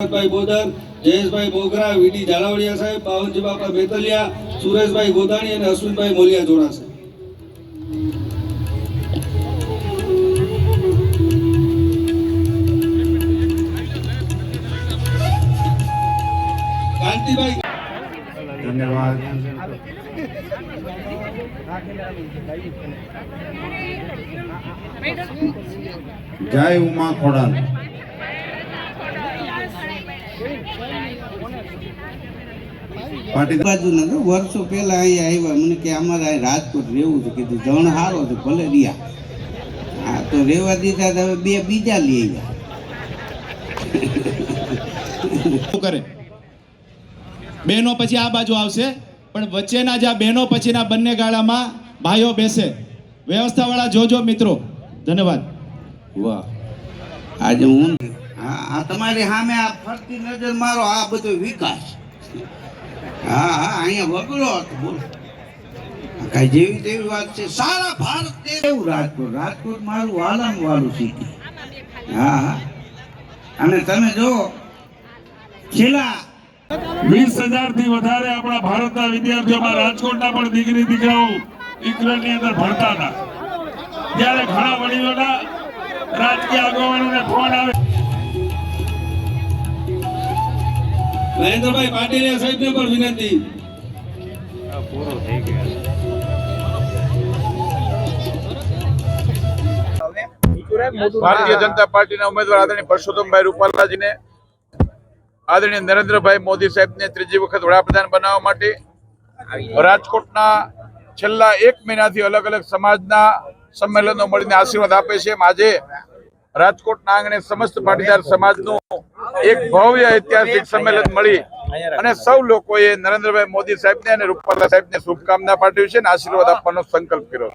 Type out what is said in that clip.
ભાઈ બોદર, જયેશભાઈ બોગરા, વીડી ઝાલાવડિયા સાહેબ બાવનજી બાપા મેતલિયા, સુરેશભાઈ ગોદાણી અને અશ્વિનભાઈ મોલિયા જોડાશે જય ઉમા ખોડાલ. બાજુ વર્ષો પહેલા અહીંયા આવ્યા મને કે અમારે અહીં રાજકોટ રહેવું છે કીધું જણ હારો છે ભલે રહ્યા. હા તો રહેવા દીધા હવે બે બીજા લઈ આવ્યા. કરે? બહેનો પછી આ બાજુ આવશે પણ વચ્ચેના જ્યાં આ બહેનો પછીના બંને ગાળામાં ભાઈઓ બેસે. વ્યવસ્થાવાળા જોજો મિત્રો. ધન્યવાદ. વાહ. આજે હા આ તમારી સામે આ ફરતી નજર મારો આ બધો વિકાસ હા હા, અહીંયા વગડો હતો, બોલો. કઈ જેવી તેવી વાત છે. સારા ભારત એવું રાજકોટ? રાજકોટ મારું વાલમ વાલું સિટી હા હા. અને તમે જો છેલ્લા વીસ હજારથી વધારે આપણા ભારતના વિદ્યાર્થીઓમાં રાજકોટના પણ દીકરી દીકરાઓ ઇંગ્લેન્ડની અંદર ભણતા હતા. ત્યારે ઘણા વડીલોના રાજકીય આગેવાનોને ફોન આવે મહેન્દ્રભાઈ પાટીલિયા સાહેબને પણ વિનંતી. ભારતીય જનતા પાર્ટીના ઉમેદવાર આદરણીય પરસોત્તમભાઈ રૂપાલાજીને, આદરણીય નરેન્દ્રભાઈ મોદી સાહેબને ત્રીજી વખત વડાપ્રધાન બનાવવા માટે રાજકોટના છેલ્લા એક મહિનાથી અલગ અલગ સમાજના સંમેલનો મળીને આશીર્વાદ આપે છે. આજે રાજકોટના આંગણે સમસ્ત પાટીદાર સમાજનું એક ભવ્ય ઐતિહાસિક સંમેલન મળી અને સૌ લોકોએ નરેન્દ્રભાઈ મોદી સાહેબને અને રૂપાલા સાહેબને શુભકામના પાઠવી છે અને આશીર્વાદ આપવાનો સંકલ્પ કર્યો